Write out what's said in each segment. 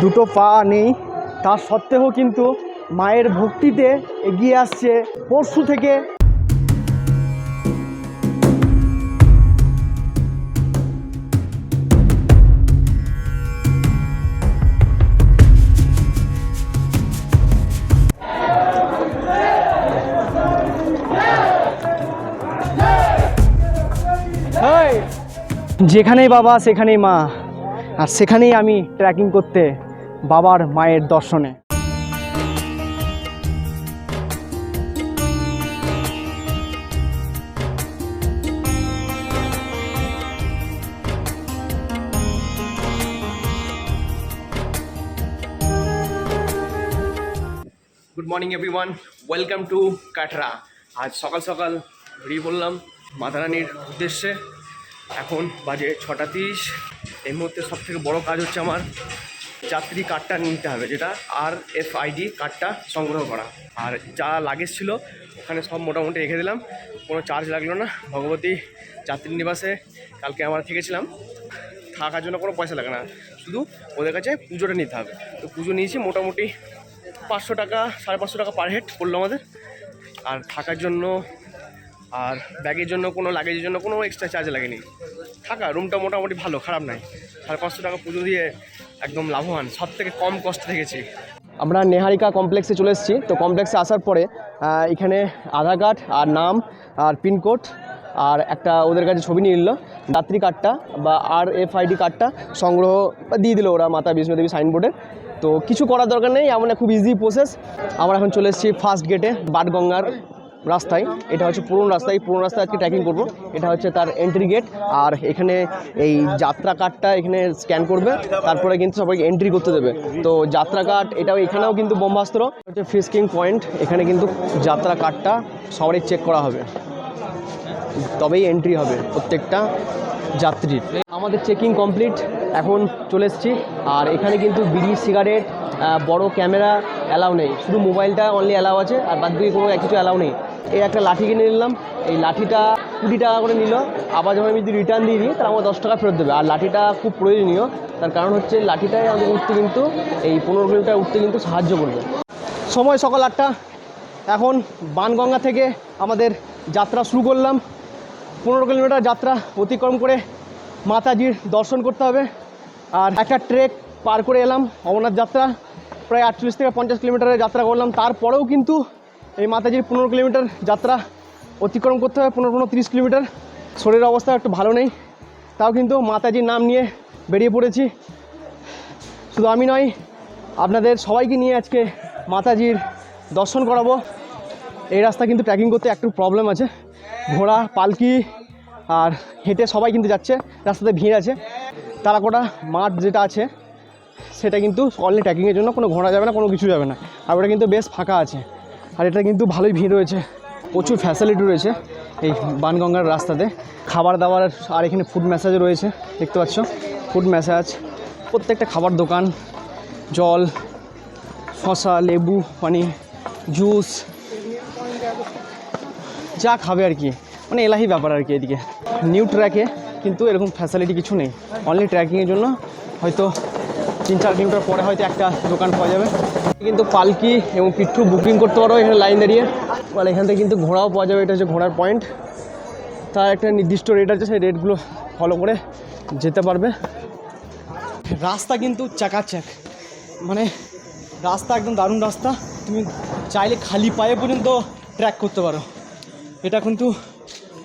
দুটো পা নেই তার সত্ত্বেও কিন্তু মায়ের ভক্তিতে এগিয়ে আসছে পরশু থেকে! যেখানেই বাবা, সেখানেই মা আর সেখানেই আমি ট্রেকিং করতে বাবার মায়ের দর্শনে। Good morning everyone welcome to Katra আজ সকাল সকাল ঘুরিয়ে বললাম মাদারানির উদ্দেশ্যে। এখন বাজে ছটা তিরিশ। এই মুহূর্তে সব থেকে বড়ো কাজ হচ্ছে আমার যাত্রী কার্ডটা নিতে হবে, যেটা আর এফ আইডি কার্ডটা সংগ্রহ করা। আর যা লাগেজ ছিল, ওখানে সব মোটামুটি রেখে দিলাম। কোনো চার্জ লাগল না। ভগবতী যাত্রী নিবাসে কালকে আমরা থেকেছিলাম থাকার জন্য কোনো পয়সা লাগে না। শুধু ওদের কাছে পুজোটা নিতে হবে। তো পুজো নিয়েছি মোটামুটি পাঁচশো টাকা, সাড়ে পাঁচশো টাকা পার হেড পড়ল আমাদের। আর থাকার জন্য আর ব্যাগের জন্য কোনো লাগেজের জন্য কোনো এক্সট্রা চার্জ লাগেনি। থাকা রুমটা মোটামুটি ভালো, খারাপ নাই। সাড়ে পাঁচশো টাকা পুজো দিয়ে একদম লাভবান সব থেকে কম কষ্ট থেকেছি। আমরা নেহারিকা কমপ্লেক্সে চলে এসেছি। তো কমপ্লেক্সে আসার পরে এখানে আধার কার্ড আর নাম আর পিনকোড আর একটা ওদের কাছে ছবি নিয়ে নিল। যাত্রী কার্ডটা বা আর এফ আইডি কার্ডটা সংগ্রহ দিয়ে দিল ওরা মাতা বিষ্ণুদেবী সাইনবোর্ডে তো কিছু করার দরকার নেই, এমন খুব ইজি প্রসেস আমরা এখন চলে এসেছি ফার্স্ট গেটে বাটগঙ্গার রাস্তায়, এটা হচ্ছে পুরনো রাস্তায় পুরনো রাস্তায় আজকে ট্রেকিং করব। এটা হচ্ছে তার এন্ট্রি গেট আর এখানে এই যাত্রা কার্ডটা এখানে স্ক্যান করবে, তারপরে কিন্তু সবাইকে এন্ট্রি করতে দেবে। তো যাত্রা কার্ড এটাও এখানেও কিন্তু বোম্বাস্ত্র হচ্ছে ফিস্কিং পয়েন্ট এখানে কিন্তু যাত্রা কার্ডটা সবারই চেক করা হবে। তবেই এন্ট্রি হবে প্রত্যেকটা যাত্রীর। আমাদের চেকিং কমপ্লিট এখন চলে এসেছি। আর এখানে কিন্তু বিড়ি সিগারেট বড় ক্যামেরা অ্যালাউ নেই। শুধু মোবাইলটা অনলি অ্যালাউ আছে, আর বাদ দিয়ে কোনো কিছু অ্যালাউ নেই। এই একটা লাঠি কিনে নিলাম। এই লাঠিটা কুড়ি টাকা করে নিল। আবার যখন আমি যদি রিটার্ন দিয়ে দিই, তাহলে আমার দশ টাকা ফেরত দেবে। আর লাঠিটা খুব প্রয়োজনীয়। তার কারণ হচ্ছে লাঠিটাই আমাদের উঠতে কিন্তু, এই পনেরো কিলোমিটার উঠতে কিন্তু সাহায্য করবে। সময় সকাল আটটা। এখন বানগঙ্গা থেকে আমাদের যাত্রা শুরু করলাম। পনেরো কিলোমিটার যাত্রা অতিক্রম করে মাতাজির দর্শন করতে হবে। আর একটা ট্রেক পার করে এলাম অমরনাথ যাত্রা। প্রায় আটচল্লিশ থেকে পঞ্চাশ কিলোমিটারের যাত্রা করলাম। তারপরেও কিন্তু এই মাতাজির পনেরো কিলোমিটার যাত্রা অতিক্রম করতে হবে পনেরো পনেরো তিরিশ কিলোমিটার। শরীরের অবস্থা একটু ভালো নেই, তাও কিন্তু মাতাজির নাম নিয়ে বেরিয়ে পড়েছি। শুধু আমি নয়, আপনাদের সবাইকে নিয়ে আজকে মাতাজির দর্শন করাবো। এই রাস্তা কিন্তু ট্রেকিং করতে একটু প্রবলেম আছে। ঘোড়া, পালকি আর হেঁটে সবাই কিন্তু যাচ্ছে, রাস্তাতে ভিড় আছে। তারাকোটা মাঠ যেটা আছে, সেটা কিন্তু অনলি ট্রেকিংয়ের জন্য কোনো ঘোড়া যাবে না, কোনো কিছু যাবে না। আর ওটা কিন্তু বেশ ফাঁকা আছে। আর এটা কিন্তু ভালোই ভিড় রয়েছে। প্রচুর ফ্যাসিলিটি রয়েছে এই বানগঙ্গার রাস্তাতে। খাবার দাবার আর এখানে ফুড ম্যাসাজও রয়েছে, দেখতে পাচ্ছ? ফুড ম্যাসাজ প্রত্যেকটা খাবার দোকান, জল শশা লেবু পানি জুস যা খাবে আর কি। মানে এলাহি ব্যাপার আর কি এদিকে। নিউ ট্র্যাকে কিন্তু এরকম ফ্যাসিলিটি কিছু নেই। অনলি ট্র্যাকিংয়ের জন্য হয়তো তিন চার কিলোমিটার পরে হয়তো একটা দোকান পাওয়া যাবে। কিন্তু পালকি এবং পিঠু বুকিং করতে পারো এখানে লাইন দাঁড়িয়ে। আর এখান থেকে কিন্তু ঘোড়াও পাওয়া যাবে, এটা হচ্ছে ঘোড়ার পয়েন্ট তার একটা নির্দিষ্ট রেট আছে, সেই রেটগুলো ফলো করে যেতে পারবে। রাস্তা কিন্তু চাকাচাক। মানে রাস্তা একদম দারুণ রাস্তা। তুমি চাইলে খালি পায়ে পর্যন্ত ট্র্যাক করতে পারো। এটা কিন্তু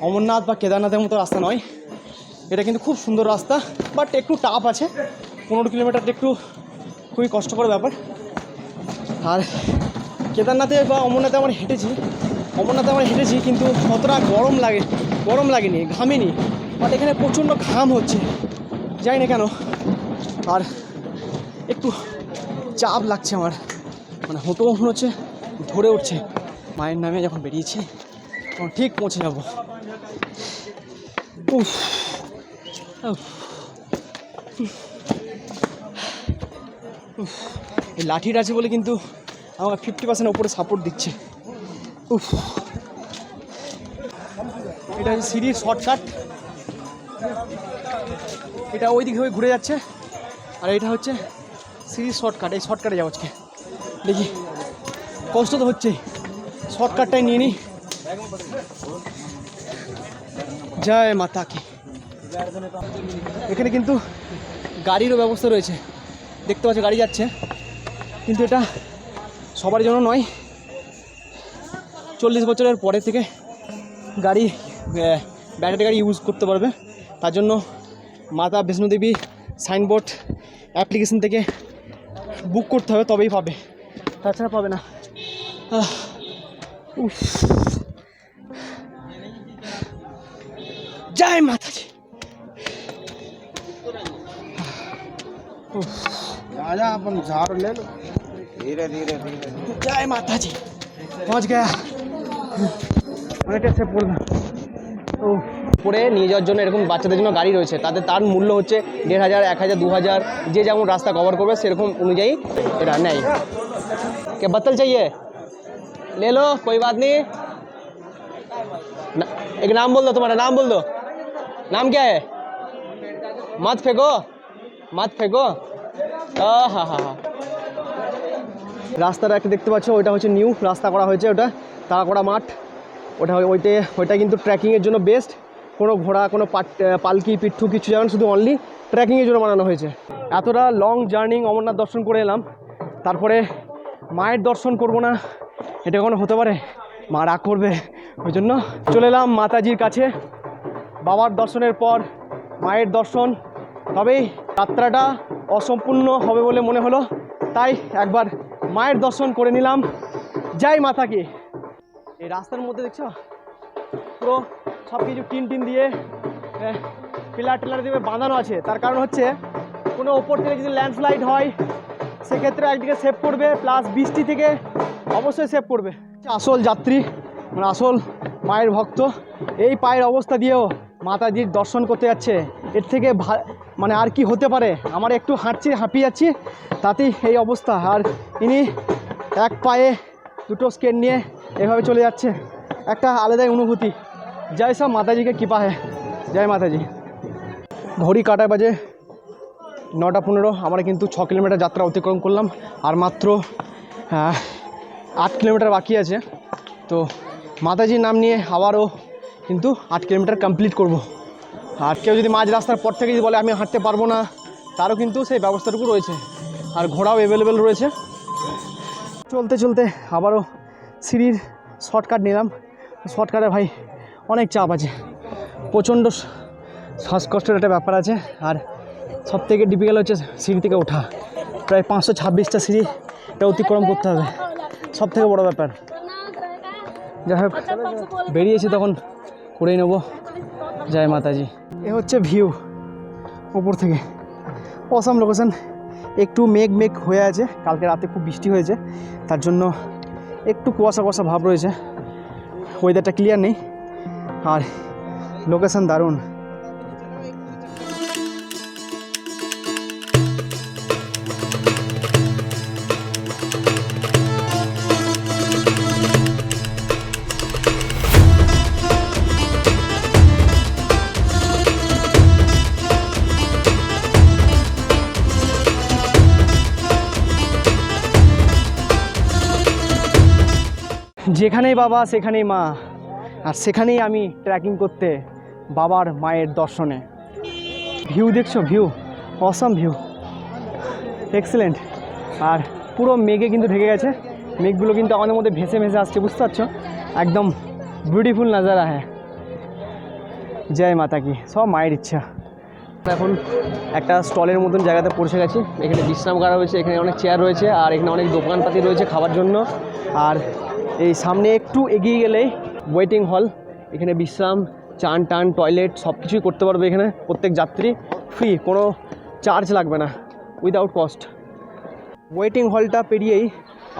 অমরনাথ বা কেদারনাথের মতো রাস্তা নয়। এটা কিন্তু খুব সুন্দর রাস্তা বাট একটু টাফ আছে। পনেরো কিলোমিটারটা একটু খুবই কষ্টকর ব্যাপার। আর কেদারনাথে বা অমরনাথে আমার হেঁটেছি। অমরনাথে আমার হেঁটেছি কিন্তু অতটা গরম লাগে গরম লাগেনি, ঘামিনি। বাট এখানে প্রচণ্ড ঘাম হচ্ছে। জানি না কেন। আর একটু চাপ লাগছে আমার। মানে হতো মনে হচ্ছে, ধরে উঠছে। মায়ের নামে যখন বেরিয়েছি, তখন ঠিক পৌঁছে যাব। উফ উফ। উফ। এই লাঠিটা আছে বলে কিন্তু আমাকে ফিফটি পার্সেন্ট ওপরে সাপোর্ট দিচ্ছে। উফ। এটা হচ্ছে সিঁড়ির শর্টকাট এটা ওই দিকে ঘুরে যাচ্ছে। আর এটা হচ্ছে সিরিজ শর্টকাট এই শর্টকাটে যাব আজকে। দেখি। কষ্ট তো হচ্ছে শর্টকাটটাই নিয়ে নিই জয় মাতা কি এখানে কিন্তু গাড়িরও ব্যবস্থা রয়েছে। দেখতে পাচ্ছ, গাড়ি যাচ্ছে। কিন্তু এটা সবার জন্য নয় চল্লিশ বছরের পরে থেকে গাড়ি আহ, ব্যাটারি গাড়ি ইউজ করতে পারবে তার জন্য মাতা বৈষ্ণোদেবী সাইনবোর্ড অ্যাপ্লিকেশন থেকে বুক করতে হবে তবেই পাবে তাছাড়া পাবে না আহ, উফ। জয় মাতাজি आजा अपन झाड़ ले लो धीरे धीरे धीरे জয় মাতাজি পৌঁছ গয়া অনেকটা সে পড়লাম ও পরে নিয়ে যাওয়ার জন্য এরকম বাচ্চাদের জন্য গাড়ি রয়েছে তাদের তার মূল্য হচ্ছে দেড় হাজার এক হাজার দু হাজার যে যেমন রাস্তা কভার করবে সেরকম অনুযায়ী এটা নেয় কে बत्तल चाहिए ले लो कोई बात नहीं ना- एक नाम बोल दो तुम्हारा नाम बोल दो नाम क्या है मत फेंको मत फेंको হা হা হা রাস্তাটা একটা দেখতে পাচ্ছ, ওইটা হচ্ছে নিউ, রাস্তা করা হয়েছে ওটা তাড়া করা মাঠ। ওটা ওইটে, ওইটা কিন্তু ট্রেকিংয়ের জন্য বেস্ট কোনো ঘোড়া, কোনো পালকি পিঠু কিছু যেমন শুধু অনলি ট্রেকিংয়ের জন্য বানানো হয়েছে। এতটা লং জার্নি অমরনাথ দর্শন করে এলাম। তারপরে মায়ের দর্শন করব না, এটা কোনো হতে পারে? মা রাগ করবে, ওই জন্য চলে এলাম মাতাজির কাছে। বাবার দর্শনের পর মায়ের দর্শন। তবেই যাত্রাটা অসম্পূর্ণ হবে বলে মনে হলো। তাই একবার মায়ের দর্শন করে নিলাম। যাই মাতাকে। এই রাস্তার মধ্যে দেখছ? পুরো সব কিছু টিন টিন দিয়ে পিলার টিলার দিয়ে বাঁধানো আছে। তার কারণ হচ্ছে, কোনো ওপর থেকে যদি ল্যান্ডস্লাইড হয়, সেক্ষেত্রে একদিকে সেভ করবে প্লাস বৃষ্টি থেকে অবশ্যই সেভ করবে। আসল যাত্রী মানে আসল মায়ের ভক্ত, এই পায়ের অবস্থা দিয়েও মাতাজির দর্শন করতে যাচ্ছে। এর থেকে মানে আর কি হতে পারে? আমার একটু হাঁটছি, হাঁপিয়ে যাচ্ছি, তাতেই এই অবস্থা। আর ইনি এক পায়ে দুটো স্কেন নিয়ে এভাবে চলে যাচ্ছে। একটা আলাদাই অনুভূতি। জয় সব মাতাজিকে কৃপা হয় জয় মাতাজি। ঘড়ি কাটায় বাজে নটা পনেরো। আমরা কিন্তু ছ কিলোমিটার যাত্রা অতিক্রম করলাম। আর মাত্র আট কিলোমিটার বাকি আছে। তো মাতাজির নাম নিয়ে আবারও কিন্তু আট কিলোমিটার কমপ্লিট করব। আর কেউ যদি মাঝ রাস্তার পর থেকে যদি বলে আমি হাঁটতে পারব না, তারও কিন্তু সেই ব্যবস্থাটুকু রয়েছে। আর ঘোড়াও অ্যাভেলেবেল রয়েছে। চলতে চলতে আবারও সিঁড়ির শর্টকাট নিলাম। শর্টকাটে ভাই অনেক চাপ আছে। প্রচণ্ড শ্বাসকষ্টের একটা ব্যাপার আছে। আর সব থেকে ডিফিকাল্ট হচ্ছে সিঁড়ি থেকে ওঠা। প্রায় পাঁচশো ছাব্বিশটা সিঁড়ি এটা অতিক্রম করতে হবে। সব থেকে বড়ো ব্যাপার। যাই হোক, বেরিয়েছি তখন, করেই নেব। জয় মাতাজি। এ হচ্ছে ভিউ ওপর থেকে। অসম লোকেশান একটু মেঘ মেঘ হয়ে আছে। কালকে রাতে খুব বৃষ্টি হয়েছে। তার জন্য একটু কুয়াশা কুয়াশা ভাব রয়েছে। ওয়েদারটা ক্লিয়ার নেই। আর লোকেশান দারুণ। যেখানেই বাবা, সেখানেই মা। আর সেখানেই আমি ট্রেকিং করতে বাবার মায়ের দর্শনে। ভিউ দেখছ? ভিউ অসম ভিউ এক্সেলেন্ট আর পুরো মেঘে কিন্তু ঢেকে গেছে। মেঘগুলো কিন্তু আমাদের মধ্যে ভেসে ভেসে আসছে, বুঝতে পারছ? একদম বিউটিফুল নাজারা হ্যাঁ। জয় মাতা কি। সব মায়ের ইচ্ছা। এখন একটা স্টলের মতন জায়গাতে পৌঁছে গেছি। এখানে বিশ্রাম করা হয়েছে, এখানে অনেক চেয়ার রয়েছে, আর এখানে অনেক দোকানপাতি রয়েছে খাবার জন্য। আর এই সামনে একটু এগিয়ে গেলে ওয়েটিং হল এখানে বিশ্রাম, চান টান টয়লেট সব কিছুই করতে পারবে এখানে প্রত্যেক যাত্রী। ফ্রি কোনো চার্জ লাগবে না উইদাউট কস্ট ওয়েটিং হলটা পেরিয়েই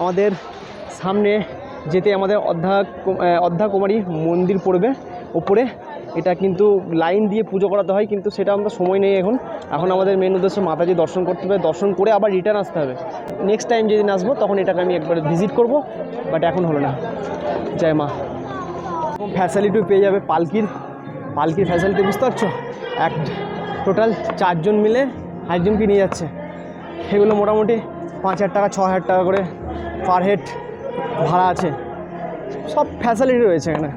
আমাদের সামনে যেতে আমাদের অধ্যা অধ্যা কুমারী মন্দির পড়বে, ওপরে এটা কিন্তু লাইন দিয়ে পুজো করাতে হয়, কিন্তু সেটা আমরা সময় নেই এখন। এখন আমাদের মেন উদ্দেশ্য মাতাজি দর্শন করতে হবে, দর্শন করে আবার রিটার্ন আসতে হবে। নেক্সট টাইম যেদিন আসব, তখন এটাকে আমি একবার ভিজিট করব বাট এখন হলো না। জয় মা। ফ্যাসিলিটিও পেয়ে যাবে পালকির। পালকির ফ্যাসিলিটি বুঝতে পারছ? এক টোটাল চারজন মিলে একজনকে নিয়ে যাচ্ছে। সেগুলো মোটামুটি পাঁচ হাজার টাকা, ছ হাজার টাকা করে পার হেড ভাড়া আছে। সব ফ্যাসিলিটি রয়েছে এখানে।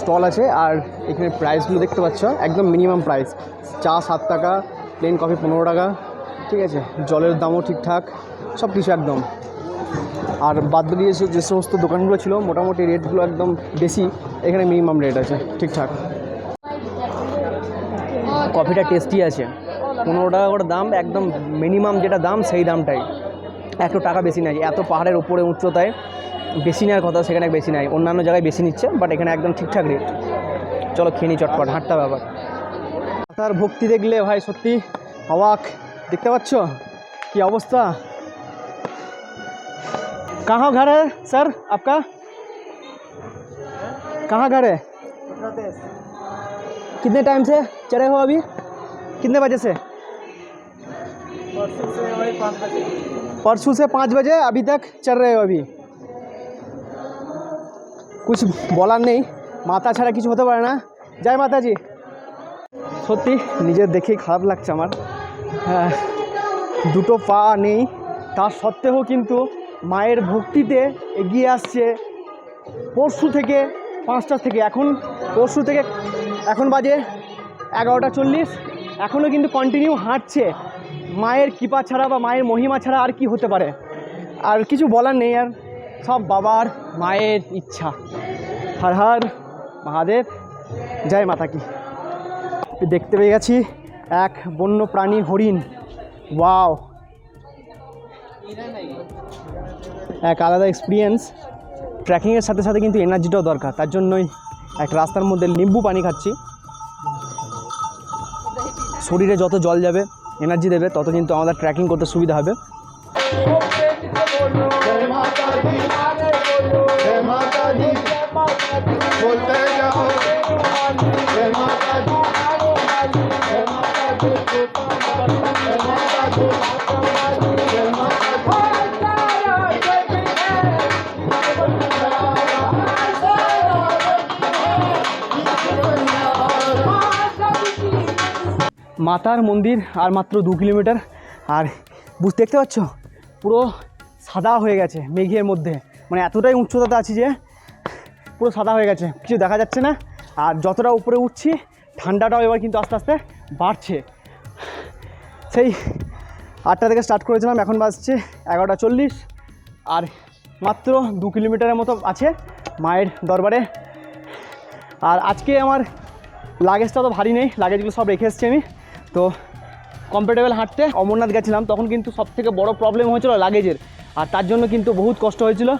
স্টল আছে আর এখানে প্রাইসগুলো দেখতে পাচ্ছ, একদম মিনিমাম প্রাইস চা সাত টাকা প্লেন কফি পনেরো টাকা, ঠিক আছে? জলের দামও ঠিকঠাক সব কিছু একদম। আর বাদ দিয়ে যে সমস্ত দোকানগুলো ছিল, মোটামুটি রেটগুলো একদম বেশি, এখানে মিনিমাম রেট আছে, ঠিকঠাক। কফিটা টেস্টি আছে। পনেরো টাকা করে দাম, একদম মিনিমাম যেটা দাম, সেই দামটাই। একশো টাকা বেশি নেয় এত পাহাড়ের উপরে উচ্চতায় বেশি নেওয়ার কথা সেখানে বেশি নেয় অন্যান্য জায়গায় বেশি নিচ্ছে বাট এখানে একদম ঠিকঠাক রেট চলো খেয়ে নি চটপট হাঁটতে ব্যাপার তার ভক্তি দেখলে ভাই সত্যি অবাক দেখতে পাচ্ছ কি অবস্থা कहाँ घर है सर आपका कहाँ घर है कितने टाइम से चढ़े हो अभी कितने बजे से परसों से पाँच बजे अभी तक चल रहे हो अभी कुछ বলার নেই। মাথা ছাড়া কিছু হতে পারে না। জয় মাতাজি। সত্যি, নিজের দেখেই খারাপ লাগছে আমার। হ্যাঁ দুটো পা নেই। তার সত্ত্বেও কিন্তু মায়ের ভক্তিতে এগিয়ে আসছে পরশু থেকে পাঁচটা থেকে। এখন পরশু থেকে এখন বাজে এগারোটা চল্লিশ। এখনও কিন্তু কন্টিনিউ হাঁটছে। মায়ের কৃপা ছাড়া বা মায়ের মহিমা ছাড়া আর কি হতে পারে? আর কিছু বলার নেই আর। সব বাবার মায়ের ইচ্ছা। হর হর, মহাদেব, জয় মাতা কি দেখতে পেয়ে গেছি এক বন্য প্রাণী হরিণ। ওয়াও। এক আলাদা এক্সপিরিয়েন্স ট্রেকিংয়ের সাথে সাথে কিন্তু এনার্জিটাও দরকার। তার জন্যই এক রাস্তার মধ্যে নিম্বু পানি খাচ্ছি। শরীরে যত জল যাবে এনার্জি দেবে, তত কিন্তু আমাদের ট্রেকিং করতে সুবিধা হবে। মাতার মন্দির আর মাত্র দু কিলোমিটার আর বুঝতে দেখতে পাচ্ছ পুরো সাদা হয়ে গেছে মেঘের মধ্যে। মানে এতটাই উচ্চতাতে আছি যে পুরো সাদা হয়ে গেছে। কিছু দেখা যাচ্ছে না। আর যতটা উপরে উঠছি, ঠান্ডাটাও এবার কিন্তু আস্তে আস্তে বাড়ছে। সেই আটটা থেকে স্টার্ট করেছিলাম, এখন বাজছে এগারোটা চল্লিশ। আর মাত্র দু কিলোমিটারের মতো আছে মায়ের দরবারে। আর আজকে আমার লাগেজটা তো ভারী নেই লাগেজগুলো সব রেখে এসেছি আমি। তো কমফোর্টেবল হাঁটতে। অমরনাথ গেছিলাম, তখন কিন্তু সব থেকে বড় প্রবলেম হয়েছিল লাগেজের আর তার জন্য কিন্তু বহুত কষ্ট হয়েছিল।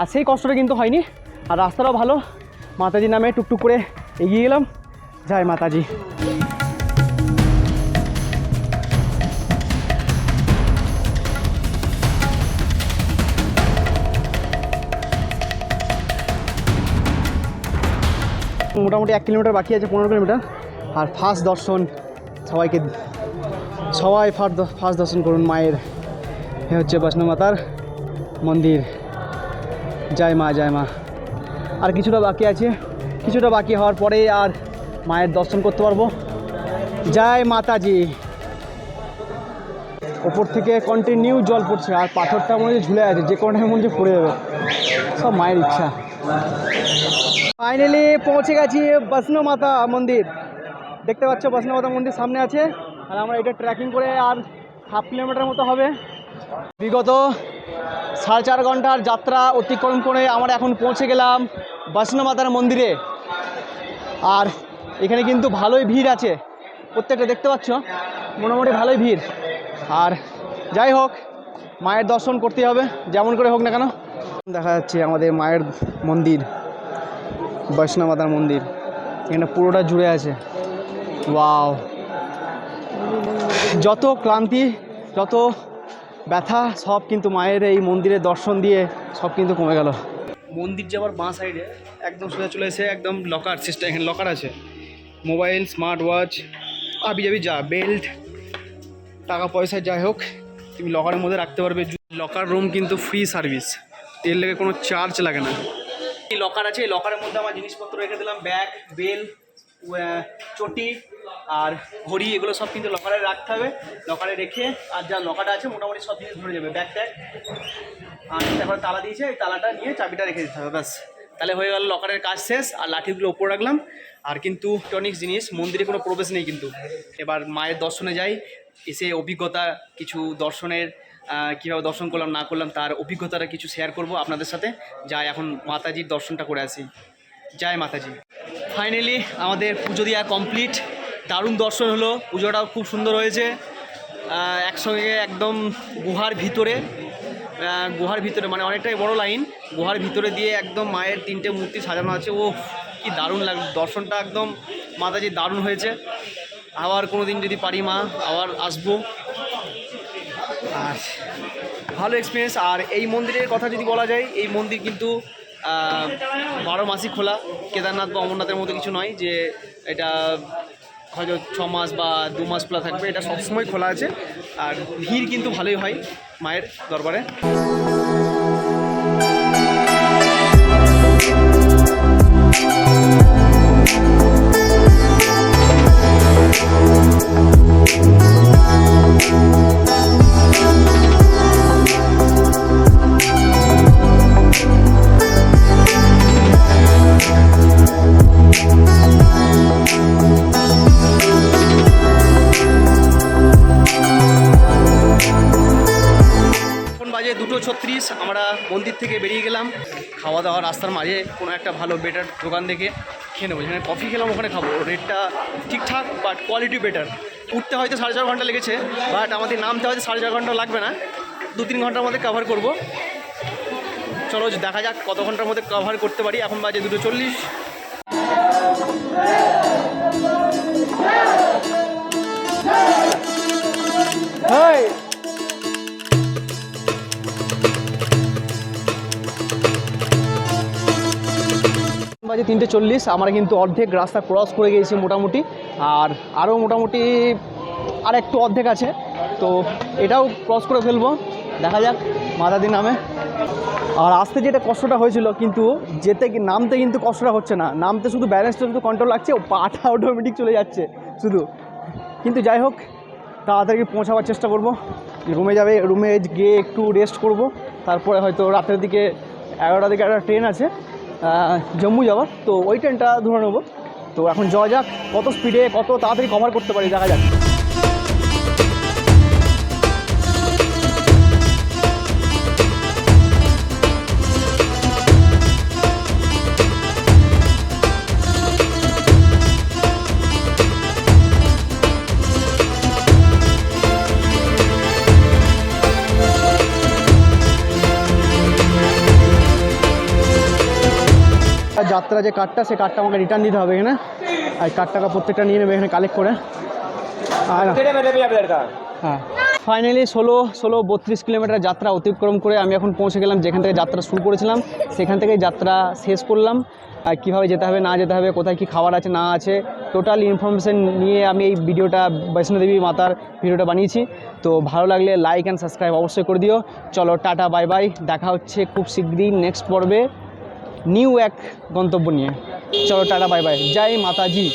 আর সেই কষ্টটা কিন্তু হয়নি। আর রাস্তাটাও ভালো। মাতাজি নামে টুকটুক করে এগিয়ে গেলাম। জয় মাতাজি। মোটামুটি এক কিলোমিটার বাকি আছে, পনেরো কিলোমিটার। আর ফার্স্ট দর্শন সবাইকে সবাই ফার্স্ট দর্শন করুন মায়ের। এ হচ্ছে বৈষ্ণব মাতার মন্দির। জয় মা জয় মা। আর কিছুটা বাকি আছে। কিছুটা বাকি হওয়ার পরে আর মায়ের দর্শন করতে পারব। জয় মাতাজি। ওপর থেকে কন্টিনিউ জল পড়ছে। আর পাথরটা মনে ঝুলে আছে। যে কোনো টাইমে পড়ে যাবে। সব মায়ের ইচ্ছা। ফাইনালি পৌঁছে গেছি বৈষ্ণব মাতা মন্দির। দেখতে পাচ্ছ বৈষ্ণব মাতা মন্দির সামনে আছে। আর আমরা এটা ট্রেকিং করে আর হাফ কিলোমিটার মতো হবে। বিগত সাড়ে চার ঘণ্টার যাত্রা অতিক্রম করে আমরা এখন পৌঁছে গেলাম বৈষ্ণব মাতার মন্দিরে। আর এখানে কিন্তু ভালোই ভিড় আছে। প্রত্যেকটা দেখতে পাচ্ছ, মোটামুটি ভালোই ভিড়। আর যাই হোক, মায়ের দর্শন করতে হবে, যেমন করে হোক না কেন। দেখা যাচ্ছে আমাদের মায়ের মন্দির, বৈষ্ণব মাতার মন্দির। এখানে পুরোটা জুড়ে আছে। ওয়াও। যত ক্লান্তি, যত ব্যথা, সব কিন্তু মায়ের এই মন্দিরে দর্শন দিয়ে সব কিন্তু কমে গেল। মন্দির যাওয়ার বাঁ সাইডে একদম সোজা চলে এসে একদম লকার সিস্টেম এখানে লকার আছে। মোবাইল স্মার্ট ওয়াচ আবি যাবি যা বেল্ট টাকা পয়সা যাই হোক, তুমি লকারের মধ্যে রাখতে পারবে। লকার রুম কিন্তু ফ্রি সার্ভিস এর লেগে কোনো চার্জ লাগে না। এই লকার আছে, এই লকারের মধ্যে আমার জিনিসপত্র রেখে দিলাম ব্যাগ বেল চটি আর ঘড়ি, এগুলো সব কিন্তু লকারে রাখতে হবে। লকারে রেখে আর যা লকারটা আছে, মোটামুটি সব জিনিস ধরে যাবে ব্যাগ ট্যাগ। আর তারপরে তালা দিয়েছে, এই তালাটা নিয়ে চাবিটা রেখে দিতে হবে, ব্যাস। তাহলে হয়ে গেল লকারের কাজ শেষ, আর লাঠিগুলো ওপর রাখলাম। আর কিন্তু টনিক জিনিস, মন্দিরে কোনো প্রবেশ নেই কিন্তু। এবার মায়ের দর্শনে যাই, এসে অভিজ্ঞতা, কিছু দর্শনের কীভাবে দর্শন করলাম, না করলাম, তার অভিজ্ঞতাটা কিছু শেয়ার করব আপনাদের সাথে। যাই, এখন মাতাজির দর্শনটা করে আসি। জয় মাতাজি। ফাইনালি আমাদের পুজো দেওয়া কমপ্লিট দারুণ দর্শন হলো, পুজোটাও খুব সুন্দর হয়েছে। একসঙ্গে একদম গুহার ভিতরে গুহার ভিতরে মানে অনেকটাই বড় লাইন গুহার ভিতরে দিয়ে একদম মায়ের তিনটে মূর্তি সাজানো আছে। ও কি দারুণ লাগ, দর্শনটা একদম মাতাজি দারুণ হয়েছে। আবার কোনো দিন যদি পারি মা, আবার আসব। আর ভালো এক্সপিরিয়েন্স আর এই মন্দিরের কথা যদি বলা যায়, এই মন্দির কিন্তু বারো মাসই খোলা। কেদারনাথ বা অমরনাথের মতো কিছু নয় যে এটা হয়তো ছ মাস বা দু মাস খোলা থাকবে। এটা সবসময় খোলা আছে। আর ভিড় কিন্তু ভালোই হয় মায়ের দরবারে। এখন রাস্তার মাঝে কোনো একটা ভালো বেটার দোকান দেখে খেয়ে নেব। যেখানে কফি খেলাম, ওখানে খাব। রেটটা ঠিকঠাক বাট কোয়ালিটি বেটার উঠতে হয়তো সাড়ে চার ঘণ্টা লেগেছে বাট আমাদের নামতে হয়তো সাড়ে চার ঘণ্টা লাগবে না। দু তিন ঘণ্টার মধ্যে কভার করব। চলো, দেখা যাক কত ঘণ্টার মধ্যে কভার করতে পারি। এখন বাজে দুটো চল্লিশ। Hey! বাজে তিনটে চল্লিশ, আমরা কিন্তু অর্ধেক রাস্তা ক্রস করে গিয়েছি মোটামুটি। আর আরও মোটামুটি আর একটু অর্ধেক আছে। তো এটাও ক্রস করে ফেলব। দেখা যাক মাদাদি নামে। আর আসতে যেটা কষ্টটা হয়েছিল, কিন্তু যেতে নামতে কিন্তু কষ্টটা হচ্ছে না। নামতে শুধু ব্যালেন্সটা শুধু কন্ট্রোল লাগছে, ও পাটা অটোমেটিক চলে যাচ্ছে শুধু। কিন্তু যাই হোক, তাড়াতাড়ি পৌঁছাবার চেষ্টা করব। রুমে যাবে, রুমে গিয়ে একটু রেস্ট করব। তারপরে হয়তো রাতের দিকে এগারোটার দিকে একটা ট্রেন আছে। জম্মু যাওয়ার। তো ওই ট্রেনটা ধরে নেব। তো এখন যাওয়া যাক, কত স্পিডে কত তাড়াতাড়ি কভার করতে পারি, দেখা যাক। যাত্রা যে কার্ডটা সেই কার্ডটা আমাকে রিটার্ন দিতে হবে এখানে। আর কার্ডটাকে প্রত্যেকটা নিয়ে নেবে এখানে কালেক্ট করে। আর হ্যাঁ। ফাইনালি ষোলো ষোলো বত্রিশ কিলোমিটার যাত্রা অতিক্রম করে আমি এখন পৌঁছে গেলাম যেখান থেকে যাত্রা শুরু করেছিলাম। সেখান থেকে যাত্রা শেষ করলাম। আর কীভাবে যেতে হবে না যেতে হবে কোথায় কী খাবার আছে না আছে টোটাল ইনফরমেশান নিয়ে আমি এই ভিডিওটা বৈষ্ণোদেবী মাতার ভিডিওটা বানিয়েছি। তো ভালো লাগলে লাইক অ্যান্ড সাবস্ক্রাইব অবশ্যই করে দিও। চলো টাটা বাই বাই দেখা হচ্ছে খুব শীঘ্রই নেক্সট পর্বে। নিউ এক গন্তব্য নিয়ে। চলো টাটা বাই বাই। জয় মাতাজি।